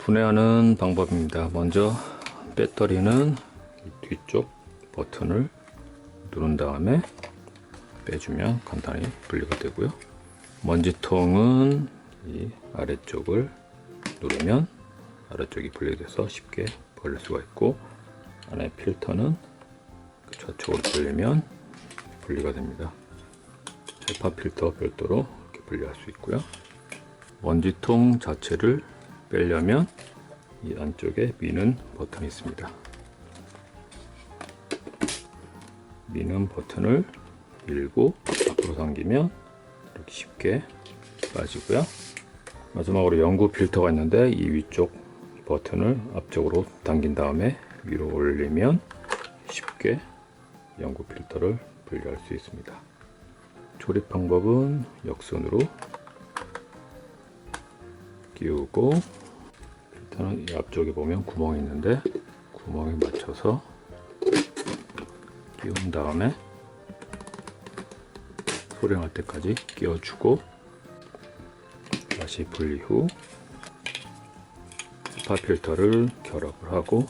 분해하는 방법입니다. 먼저 배터리는 이 뒤쪽 버튼을 누른 다음에 빼주면 간단히 분리가 되고요. 먼지통은 이 아래쪽을 누르면 아래쪽이 분리돼서 쉽게 벌릴 수가 있고 안에 필터는 그 좌측으로 돌리면 분리가 됩니다. 헤파 필터 별도로 이렇게 분리할 수 있고요. 먼지통 자체를 빼려면 이 안쪽에 미는 버튼이 있습니다. 미는 버튼을 밀고 앞으로 당기면 이렇게 쉽게 빠지고요. 마지막으로 연구 필터가 있는데 이 위쪽 버튼을 앞쪽으로 당긴 다음에 위로 올리면 쉽게 연구 필터를 분리할 수 있습니다. 조립 방법은 역순으로 끼우고 필터는 이 앞쪽에 보면 구멍이 있는데 구멍에 맞춰서 끼운 다음에 소량할 때까지 끼워주고 다시 분리 후 스파 필터를 결합을 하고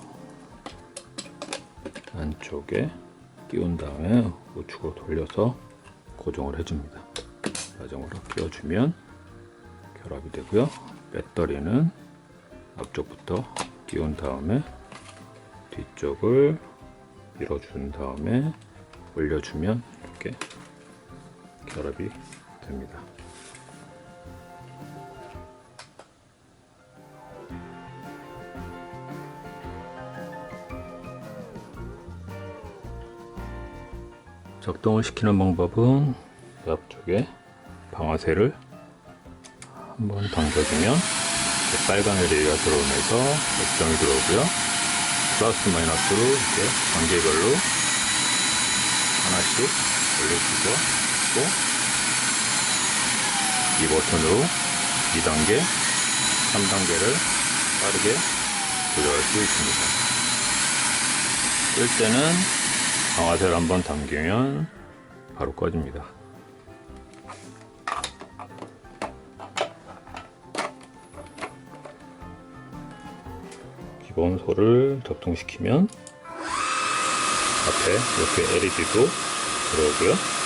안쪽에 끼운 다음에 우측으로 돌려서 고정을 해줍니다. 자정으로 끼워주면 결합이 되고요. 배터리는 앞쪽부터 끼운 다음에 뒤쪽을 밀어준 다음에 올려주면 이렇게 결합이 됩니다. 작동을 시키는 방법은 이 앞쪽에 방아쇠를 한번 당겨주면 이렇게 빨간 레이가 들어오면서 액정이 들어오고요. 플러스 마이너스로 이렇게 단계별로 하나씩 올려주고 또 이 버튼으로 2단계, 3단계를 빠르게 조절할 수 있습니다. 끌 때는 방아쇠를 한번 당기면 바로 꺼집니다. 기본소를 작동시키면 앞에 이렇게 LED도 들어오고요.